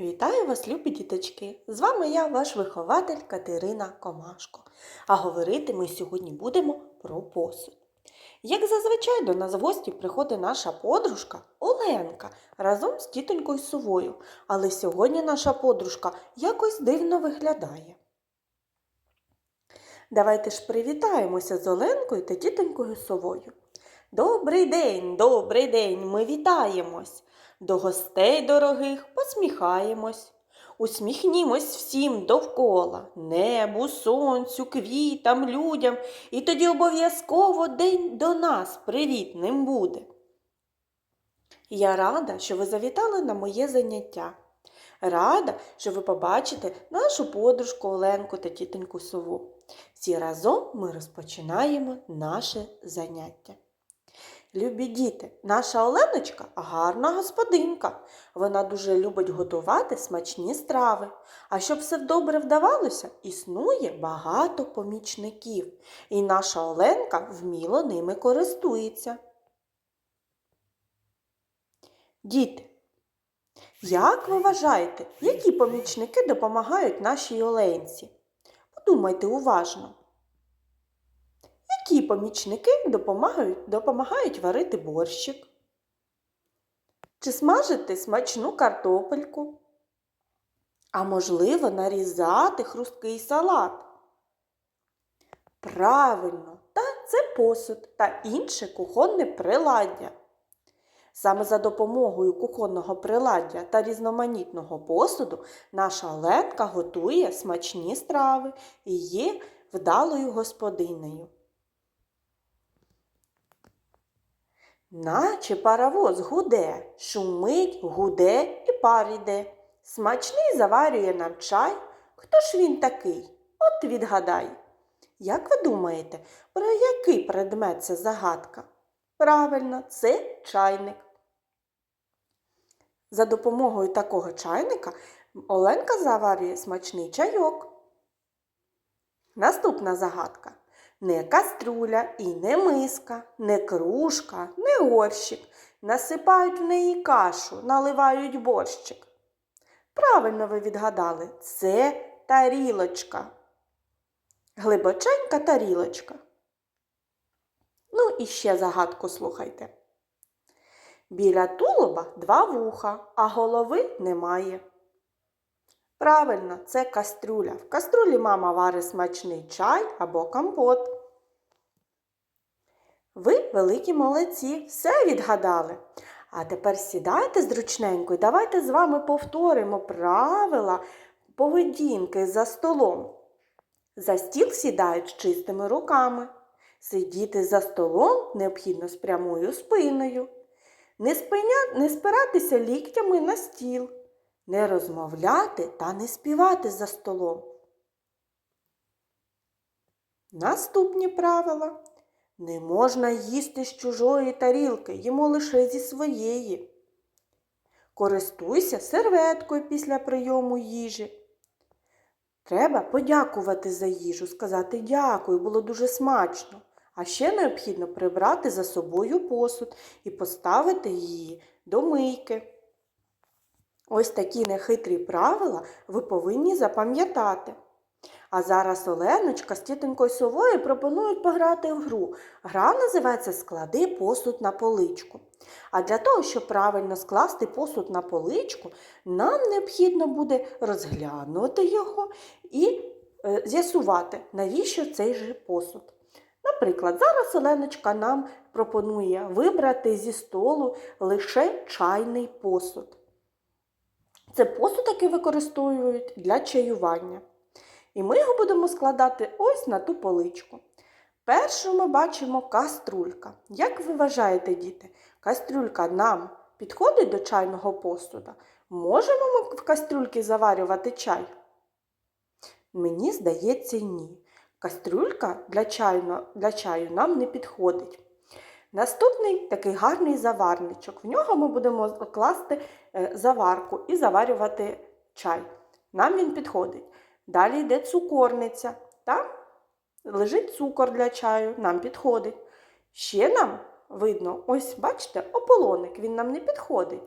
Вітаю вас, любі діточки! З вами я, ваш вихователь Катерина Комашко. А говорити ми сьогодні будемо про посуд. Як зазвичай до нас в гості приходить наша подружка Оленка разом з тітонькою Совою. Але сьогодні наша подружка якось дивно виглядає. Давайте ж привітаємося з Оленкою та тітонькою Совою. Добрий день, добрий день, ми вітаємось. До гостей дорогих посміхаємось. Усміхнімось всім довкола, небу, сонцю, квітам, людям, і тоді обов'язково день до нас привітним буде. Я рада, що ви завітали на моє заняття. Рада, що ви побачите нашу подружку Оленку та тітоньку Сову. Всі разом ми розпочинаємо наше заняття. Любі діти, наша Оленочка гарна господинка. Вона дуже любить готувати смачні страви. А щоб все добре вдавалося, існує багато помічників. І наша Оленка вміло ними користується. Діти, як ви вважаєте, які помічники допомагають нашій Оленці? Подумайте уважно. Які помічники допомагають, допомагають варити борщик? Чи смажити смачну картопельку? А можливо, нарізати хрусткий салат? Правильно, та це посуд та інше кухонне приладдя. Саме за допомогою кухонного приладдя та різноманітного посуду наша Оленка готує смачні страви і є вдалою господинею. Наче паровоз гуде, шумить, гуде і пар іде. Смачний заварює нам чай. Хто ж він такий? От відгадай. Як ви думаєте, про який предмет це загадка? Правильно, це чайник. За допомогою такого чайника Оленка заварює смачний чайок. Наступна загадка. Не каструля і не миска, не кружка, не горщик. Насипають в неї кашу, наливають борщик. Правильно ви відгадали, це тарілочка. Глибоченька тарілочка. Ну і ще загадку слухайте. Біля тулуба два вуха, а голови немає. Правильно, це кастрюля. В каструлі мама варить смачний чай або компот. Ви великі молодці, все відгадали. А тепер сідайте зручненько і давайте з вами повторимо правила поведінки за столом. За стіл сідають з чистими руками. Сидіти за столом необхідно з прямою спиною. Не, спиня... не спиратися ліктями на стіл не розмовляти та не співати за столом. Наступні правила. Не можна їсти з чужої тарілки, їмо лише зі своєї. Користуйся серветкою після прийому їжі. Треба подякувати за їжу, сказати дякую, було дуже смачно. А ще необхідно прибрати за собою посуд і поставити її до мийки. Ось такі нехитрі правила ви повинні запам'ятати. А зараз Оленочка з тітонькою совою пропонують пограти в гру. Гра називається Склади посуд на поличку. А для того, щоб правильно скласти посуд на поличку, нам необхідно буде розглянути його і е, з'ясувати, навіщо цей же посуд. Наприклад, зараз Оленочка нам пропонує вибрати зі столу лише чайний посуд. Це посуд, який використовують для чаювання. І ми його будемо складати ось на ту поличку. Першу ми бачимо каструлька. Як ви вважаєте, діти, кастрюлька нам підходить до чайного посуда? Можемо ми в кастрюльці заварювати чай? Мені здається, ні. Кастрюлька для чаю, для чаю нам не підходить. Наступний такий гарний заварничок. В нього ми будемо класти е, заварку і заварювати чай. Нам він підходить. Далі йде цукорниця. Там лежить цукор для чаю, нам підходить. Ще нам видно, ось, бачите, ополоник, він нам не підходить.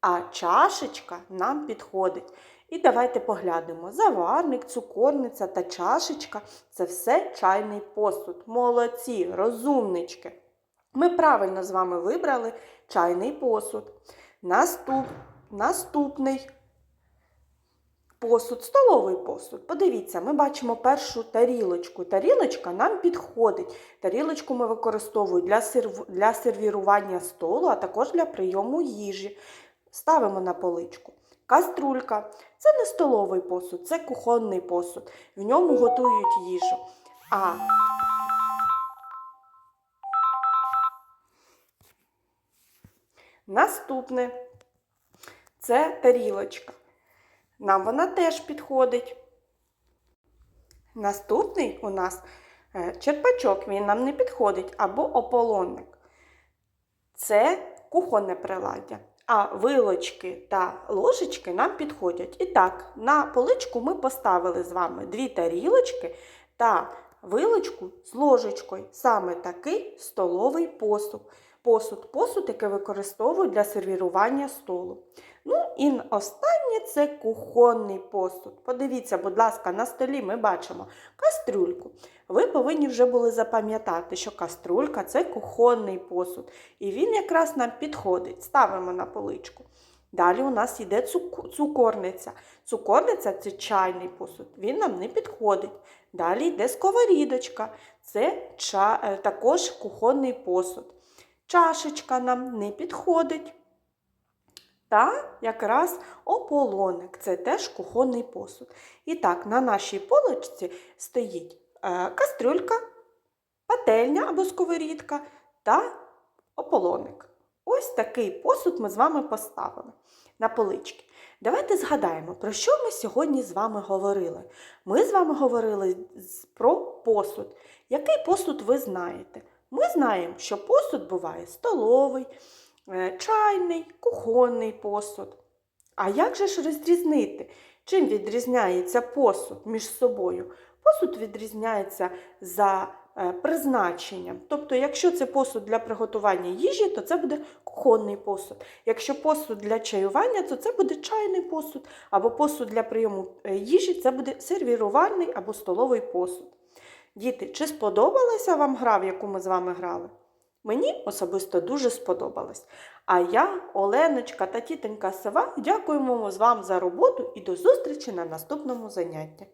а чашечка нам підходить. І давайте поглянемо. Заварник, цукорниця та чашечка це все чайний посуд. Молодці, розумнички. Ми правильно з вами вибрали чайний посуд. Наступ, наступний посуд, столовий посуд. Подивіться, ми бачимо першу тарілочку. Тарілочка нам підходить. Тарілочку ми використовуємо для, серв... для сервірування столу, а також для прийому їжі. Ставимо на поличку. Каструлька це не столовий посуд, це кухонний посуд. В ньому готують їжу. А наступне це тарілочка. Нам вона теж підходить. Наступний у нас е, черпачок, він нам не підходить, або ополонник. Це кухонне приладдя. А вилочки та ложечки нам підходять. І так, на поличку ми поставили з вами дві тарілочки та вилочку з ложечкою. Саме такий столовий посуд. Посуд, посуд, який використовують для сервірування столу. Ну і останнє це кухонний посуд. Подивіться, будь ласка, на столі ми бачимо кастрюльку. Ви повинні вже були запам'ятати, що каструлька це кухонний посуд. І він якраз нам підходить. Ставимо на поличку. Далі у нас йде цукорниця. Цукорниця це чайний посуд, він нам не підходить. Далі йде сковорідочка, це ча- е, також кухонний посуд. Чашечка нам не підходить. Та якраз ополоник це теж кухонний посуд. І так, на нашій полочці стоїть е, кастрюлька, пательня або сковорідка та ополоник. Ось такий посуд ми з вами поставили на полички. Давайте згадаємо, про що ми сьогодні з вами говорили. Ми з вами говорили про посуд. Який посуд ви знаєте? Ми знаємо, що посуд буває столовий, е, чайний, кухонний посуд. А як же ж розрізнити, чим відрізняється посуд між собою? Посуд відрізняється за е, призначенням. Тобто, якщо це посуд для приготування їжі, то це буде кухонний посуд. Якщо посуд для чаювання, то це буде чайний посуд, або посуд для прийому е, їжі це буде сервірувальний або столовий посуд. Діти, чи сподобалася вам гра, в яку ми з вами грали? Мені особисто дуже сподобалось. А я, Оленочка та тітенька Сова, дякуємо вам за роботу і до зустрічі на наступному занятті.